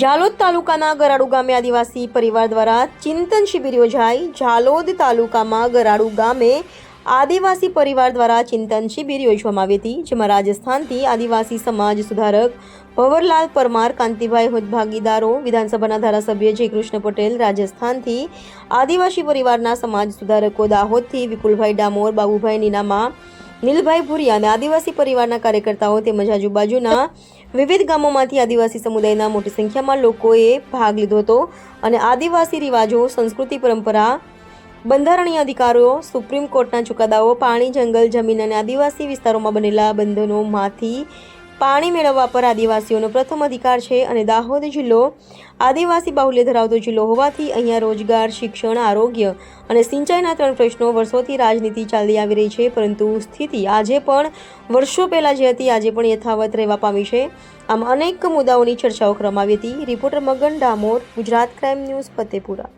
ઝાલોદ તાલુકાના ગરાડુ ગામે આદિવાસી પરિવાર દ્વારા ચિંતન શિબિર યોજાઈ. ઝાલોદ તાલુકામાં ગરાડુ ગામે આદિવાસી પરિવાર દ્વારા ચિંતન શિબિર યોજવામાં આવી હતી, જેમાં રાજસ્થાનથી આદિવાસી સમાજ સુધારક ભવરલાલ પરમાર, કાંતિભાઈ હોત ભાગીદારો, વિધાનસભાના ધારાસભ્ય જયકૃષ્ણ પટેલ, રાજસ્થાનથી આદિવાસી પરિવારના સમાજ સુધારકો દાહોદથી વિપુલભાઈ ડામોર, બાબુભાઈ નીનામા નીલભાઈ ભુરિયા અને આદિવાસી પરિવારના કાર્યકર્તાઓ તેમજ આજુબાજુના વિવિધ ગામોમાંથી આદિવાસી સમુદાયના મોટી સંખ્યામાં લોકોએ ભાગ લીધો હતો અને આદિવાસી રિવાજો, સંસ્કૃતિ પરંપરા, બંધારણીય અધિકારો, સુપ્રીમ કોર્ટના ચુકાદાઓ, પાણી, જંગલ, જમીન અને આદિવાસી વિસ્તારોમાં બનેલા બંધનોમાંથી પાણી મેળવવા પર આદિવાસીઓનો પ્રથમ અધિકાર છે અને દાહોદ જિલ્લો આદિવાસી બાહુલ્ય ધરાવતો જિલ્લો હોવાથી અહીંયા રોજગાર, શિક્ષણ, આરોગ્ય અને સિંચાઈના ત્રણ પ્રશ્નો વર્ષોથી રાજનીતિ ચાલી આવી રહી છે, પરંતુ સ્થિતિ આજે પણ વર્ષો પહેલાં જે હતી, આજે પણ યથાવત રહેવા પામી છે. આમ અનેક મુદ્દાઓની ચર્ચાઓ કરવામાં આવી હતી. Reporter Magan Damor, Gujarat crime news, Fatepura.